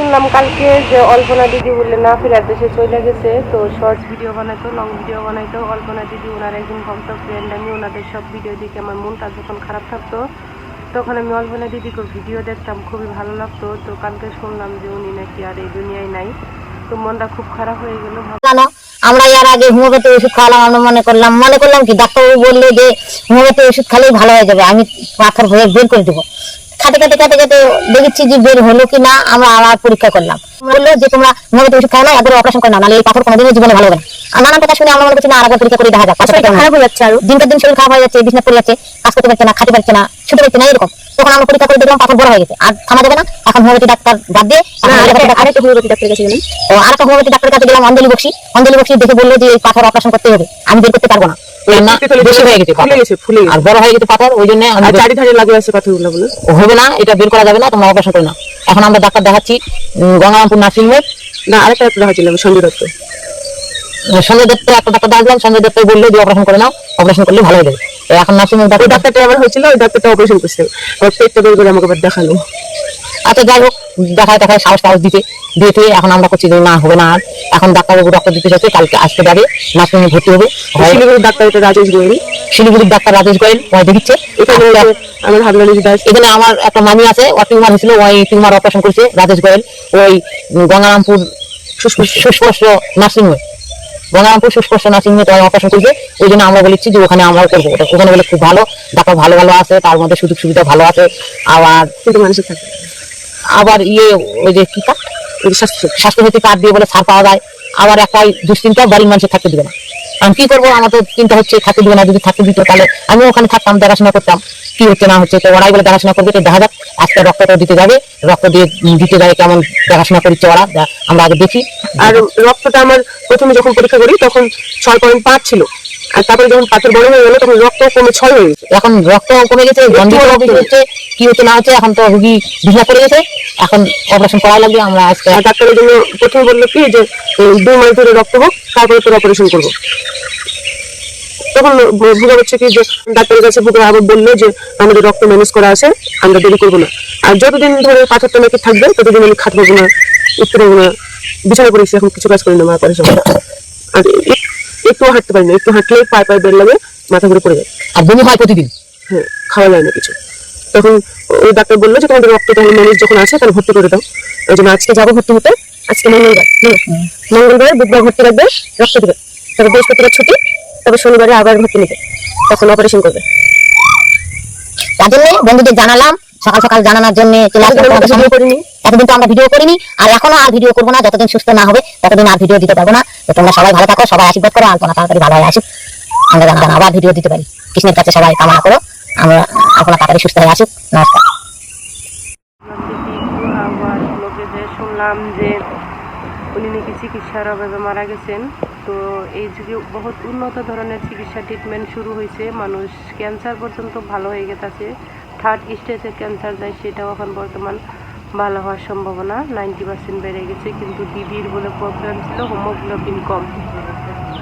শুনলাম কালকে যে অল্পনা দিদি বললে, না ফেরার দেশে চলে গেছে। তো শর্টস ভিডিও বানাইতো লং ভিডিও বানাইতো। অল্পনা দিদি ওনার একজন ভক্ত ফ্রেন্ড আমি ওনাদের সব ভিডিও দেখে আমার মনটা যখন খারাপ থাকতো, তখন আমি অল্পনা দিদিকে ভিডিও দেখতাম, খুবই ভালো লাগতো। তো কালকে শুনলাম যে উনি নাকি আর এই দুনিয়ায় নাই। তো মনটা খুব খারাপ হয়ে গেল। আমরা এর আগে হোমিওপ্যাথি ওষুধ খাওয়ালাম আমরা মনে করলাম মনে করলাম কি, ডাক্তারবাবু বলল যে হোমিওপ্যাথি ওষুধ খালেই ভালো হয়ে যাবে, আমি পাথর ভয়ে বের করে দেবো। খাতে খাতে খাতে খাতে দেখেছি যে বের হলো কি না আমরা আবার পরীক্ষা করলাম। বলল যে তোমরা হোমিওপ্যাথি ওষুধ খাও না একবার অপারেশন করে না নাহলে এই পাথর কোনোদিনই জীবনে ভালো হবে না। আর নানান কথা শুনে আমরা মনে করছি না আরেকবার পরীক্ষা করে দেখা যাক খারাপ হয়ে যাচ্ছে আরও। দিনকে দিন শরীর খারাপ হয়ে যাচ্ছে বিছনা পড়ে যাচ্ছে কাজ করতে পারছে না খাতে পারছে না ছুটে পারছে না এরকম। তখন আমরা পরীক্ষা করে দেখলাম পাথর বড় হয়ে গেছে আর থামা যাবে না। এখন হোমিওপ্যাথি ডাক্তার বাদ দিয়ে আরেকটা আরেকটা হোমিওপ্যাথি ডাক্তার কাছে গেলেন ও আর একটা হোমিওপ্যাথি ডাক্তারের কাছে গেলাম অঞ্জলি বক্সি। অঞ্জলি বক্সি দেখে বলল যে এই পাথর অপারেশন করতে হবে আমি বের করতে পারব না। না বেশি হয়ে গেছে ফুলে গেছে ফুলে আর বড় হয়ে গেছে পাথর ওই জন্য আমি আর বের- আছে পাথরগুলো বলে হবে না এটা বের করা যাবে না তোমরা অপারেশন করে না। এখন আমরা ডাক্তার দেখাচ্ছি গঙ্গারামপুর না আরেকটা একটা দেখাচ্ছিলাম সঞ্জয় দত্ত। সঞ্জয় দত্ত একটা ডাক্তার দেখালাম সঞ্জয় দত্ত বলল যে অপারেশন করে নাও অপারেশন করলে ভালো হয়ে যাবে। এখন ডাক্তার ডাক্তারটা হয়েছিল ওই ডাক্তারটা অপারেশন করছে। ওর পেটটা বের করে আমাকে দেখাল। আচ্ছা যাই হোক দেখায় দেখায় সাহস টাহস দিতে দিয়ে এখন আমরা করছি যে না হবে না এখন ডাক্তারবাবু রক্ত দিতে যাচ্ছে কালকে আসতে যাবে নার্সিং হোমে ভর্তি হবে। শিলিগুড়ির ডাক্তার এটা রাজেশ গোয়েল। শিলিগুড়ির ডাক্তার রাজেশ গোয়েল ওই দেখিচ্ছে। এখানে আচ্ছা, আমার হাবলানি দাস এখানে আমার একটা মামি আছে ও টিউমার হয়েছিল ওই টিউমার অপারেশন করেছে রাজেশ গোয়েল ওই গঙ্গারামপুর সুস্পষ্ট। নার্সিং হোমে গঙ্গারামপুর সুস্পষ্ট নার্সিং হোমে তারা অপারেশন করেছে ওই জন্য আমরা বলেছি যে ওখানে আমরাও করব। ওটা ওখানে বলে খুব ভালো ডাক্তার ভালো ভালো আছে তার মধ্যে সুযোগ সুবিধা ভালো আছে আবার কিন্তু মানুষের থাকে আবার ইয়ে ওই যে কি স্বাস্থ্যসাথী কার্ড দিয়ে বলে ছাড় পাওয়া যায়। আবার একটা দুশ্চিন্তা বাড়ির মানুষের থাকতে দিবে না। আমি কি করব? আমার তো চিন্তা হচ্ছে, থাকতে দিবে না, যদি থাকতে দিত তাহলে আমি ওখানে থাকতাম, দেখাশোনা করতাম। কি হচ্ছে, না হচ্ছে, তো ওরাই বলে দেখাশোনা করবে, তো দেখা যাক, আজকে রক্তটা দিতে যাবে, রক্ত দিয়ে দিতে যাবে কেমন দেখাশোনা করছে ওরা আমরা আগে দেখি। আর রক্তটা আমার প্রথমে যখন পরীক্ষা করি, তখন ছয় পয়েন্ট পাঁচ ছিল। আর তারপরে যখন পাথর বড় হয়ে গেলো তখন রক্ত কমে ছয় হয়ে গেছে। এখন রক্ত কমে গেছে গন্ধিত হচ্ছে কি হচ্ছে না হচ্ছে এখন তো রুগী বিছনা পড়ে গেছে। এখন অপারেশন করা লাগবে আমরা আজকে ডাক্তারের জন্য প্রথমে বলল কি যে দুই মাস ধরে রক্ত হোক তারপরে তোর অপারেশন করব। তখন ভুগা হচ্ছে কি যে ডাক্তারের কাছে ভুগা আবার বলল যে আমাদের রক্ত ম্যানেজ করা আছে আমরা দেরি করব না। আর যতদিন ধরে পাথরটা নাকি থাকবে ততদিন আমি খাট পাবো না উঠতে পারব না বিছানা পড়েছি এখন কিছু কাজ করি না মা অপারেশন আর একটু হাঁটতে পারি না একটু হাঁটলেই পায়ে পায়ে বের লাগে মাথা ঘুরে পড়ে যায়। আর বমি হয় প্রতিদিন? হ্যাঁ খাওয়া যায় না কিছু। তখন ওই ডাক্তার বলল যে তোমাদের রক্ত তাহলে ম্যানেজ যখন আছে তাহলে ভর্তি করে দাও। ওই জন্য আজকে যাব ভর্তি হতে আজকে মঙ্গলবার হ্যাঁ। মঙ্গলবার বুধবার ভর্তি রাখবে রক্ত দেবে। তবে বৃহস্পতিবার ছুটি তবে শনিবারে আবার ভর্তি নেবে। তখন অপারেশন করবে। তার জন্য বন্ধুদের জানালাম সকাল সকাল জানানোর জন্য চলে আসলাম তোমাদের সামনে। এতদিন তো আমরা ভিডিও করিনি আর এখনও আর ভিডিও করব না যতদিন সুস্থ না হবে ততদিন আর ভিডিও দিতে পারব না। তো তোমরা সবাই ভালো থাকো সবাই আশীর্বাদ করো আলপনা তাড়াতাড়ি ভালো হয়ে আসুক। আমরা যেন আবার ভিডিও দিতে পারি। কৃষ্ণের কাছে সবাই কামনা করো আমরা আলপনা তাড়াতাড়ি সুস্থ হয়ে আসুক। নমস্কার। শুনলাম যে উনি নাকি চিকিৎসার অভাবে মারা গেছেন। তো এই যুগে বহুত উন্নত ধরনের চিকিৎসা ট্রিটমেন্ট শুরু হয়েছে। মানুষ ক্যান্সার পর্যন্ত ভালো হয়ে গেছে থার্ড স্টেজে ক্যান্সার যায়, সেটাও এখন বর্তমান ভালো হওয়ার সম্ভাবনা। নাইনটি পার্সেন্ট বেড়ে গেছে, কিন্তু দিদির বলে প্রবলেম ছিল হোমোগ্লোবিন কম।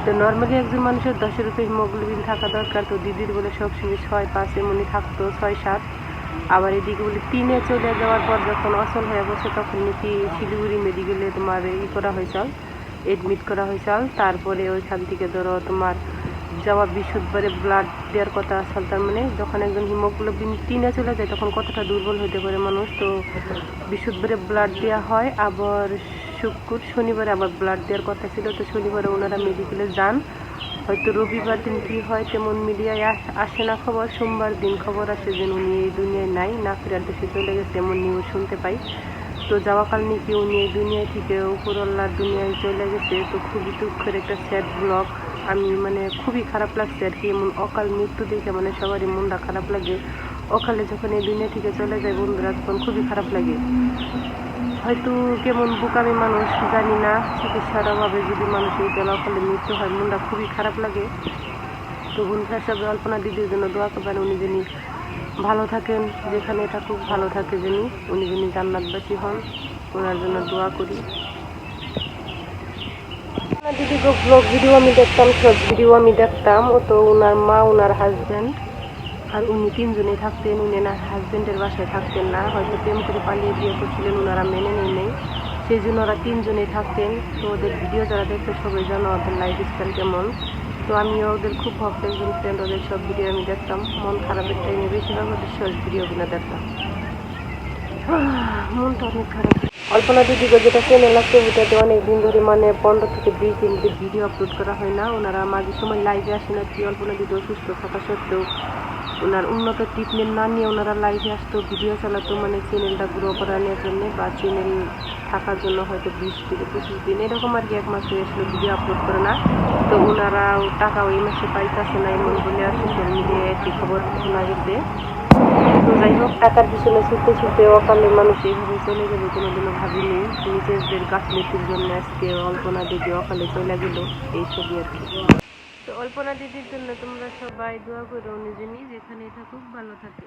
তো নর্মালি একজন মানুষের দশের উপরে হিমোগ্লোবিন থাকা দরকার, তো দিদির বলে সবসময় ছয় পাঁচ এমনি থাকতো, ছয় সাত। আবার এদিকে বলে তিনে চলে যাওয়ার পর যখন অসল হয়ে বসে তখন নাকি শিলিগুড়ি মেডিকেলে তোমার ই করা হয়েছিল এডমিট করা হয়েছিল তারপরে ওইখান থেকে ধরো তোমার যাওয়া বিশুদ্ধবারে ব্লাড দেওয়ার কথা আসল, তার মানে যখন একজন হিমোগ্লোবিন তিনে চলে যায়, তখন কতটা দুর্বল হতে পারে মানুষ? তো বিশুদ্ধবারে ব্লাড দেওয়া হয়। আবার শুক্র, শনিবারে আবার ব্লাড দেওয়ার কথা ছিল। তো শনিবারে ওনারা মেডিকেলে যান। হয়তো রবিবার দিন কি হয় তেমন মিডিয়ায় আস- না খবর। সোমবার দিন খবর আসে যে উনি এই দুনিয়ায় নাই, না ফেরার দেশে চলে গেছে এমন নিউজ শুনতে পাই। তো যাওয়াকাল নাকি উনি এই দুনিয়া থেকে উপরল্লার দুনিয়ায় চলে গেছে? তো খুবই দুঃখের একটা স্যাড ব্লগ আমি মানে খুবই খারাপ লাগছে আর কি। এমন অকাল মৃত্যু দেখে মানে সবারই মনটা খারাপ লাগে। অকালে যখন এই দুনিয়া থেকে চলে যায় বন্ধুরা, তখন খুবই খারাপ লাগে। হয়তো কেমন বোকামি মানুষ, জানি না। চিকিৎসার অভাবে যদি মানুষের জল অকালে মৃত্যু হয়, মনটা খুবই খারাপ লাগে। তো বন্ধুরা, সবাই অল্পনা দিদির জন্য দোয়া করবেন, উনি যিনি ভালো থাকেন যেখানে থাকুক, ভালো থাকে যিনি, উনি যিনি জান্নাতবাসী হন, ওনার জন্য দোয়া করি। ভিডিও আমি দেখতাম ও তো ওনার মা, ওনার হাজব্যান্ড আর উনি তিনজনেই থাকতেন, উনি না হাজব্যান্ডের বাসায় থাকতেন না, হয়তো প্রেম করে পালিয়ে বিয়ে করছিলেন, ওনারা মেনে নেই নেই। সেই জন্য ওরা তিনজনেই থাকতেন। তো ওদের ভিডিও যারা দেখতে সবাই জানো ওদের লাইফ স্টাইল কেমন। তো আমিও ওদের খুব ভক্ত একজন ফ্রেন্ড ওদের সব ভিডিও আমি দেখতাম। মন খারাপের টাইমে বেশিরভাগ ওদের শর্ট ভিডিওগুলো দেখতাম। মনটা অনেক খারাপ। অল্পনা দিদিকে যেটা চ্যানেল আছে ওটাতে অনেক দিন ধরে মানে পনেরো থেকে বিশ দিন ভিডিও আপলোড করা হয় না। ওনারা মাঝে সময় লাইভে আসে না, কি অল্পনা দিদি অসুস্থ, থাকা সত্ত্বেও ওনার উন্নত ট্রিটমেন্ট না নিয়ে ওনারা লাইভে আসতো ভিডিও চালাতো মানে চ্যানেলটা গ্রো করানোর জন্য বা চ্যানেল থাকার জন্য হয়তো বিশ থেকে পঁচিশ দিন, এরকম আর কি এক মাস হয়ে আসলে ভিডিও আপলোড করে না। তো ওনারাও টাকা ওই মাসে পাইতেছে না, এমন বলে আর সোশ্যাল মিডিয়ায় একটি খবর শোনা গেছে তো যাই হোক, টাকার পিছনে ছুটতে ছুটতে অকালে মানুষ এইভাবে চলে যাবে কোনোদিনও ভাবিনি। নিজেদের গাফলেটির জন্য আজকে অল্পনা দিদি অকালে চলে গেল, এই ছবি আর কি। তো অল্পনা দিদির জন্য তোমরা সবাই দোয়া করো উনি নিজে যেখানে থাকুক, ভালো থাকে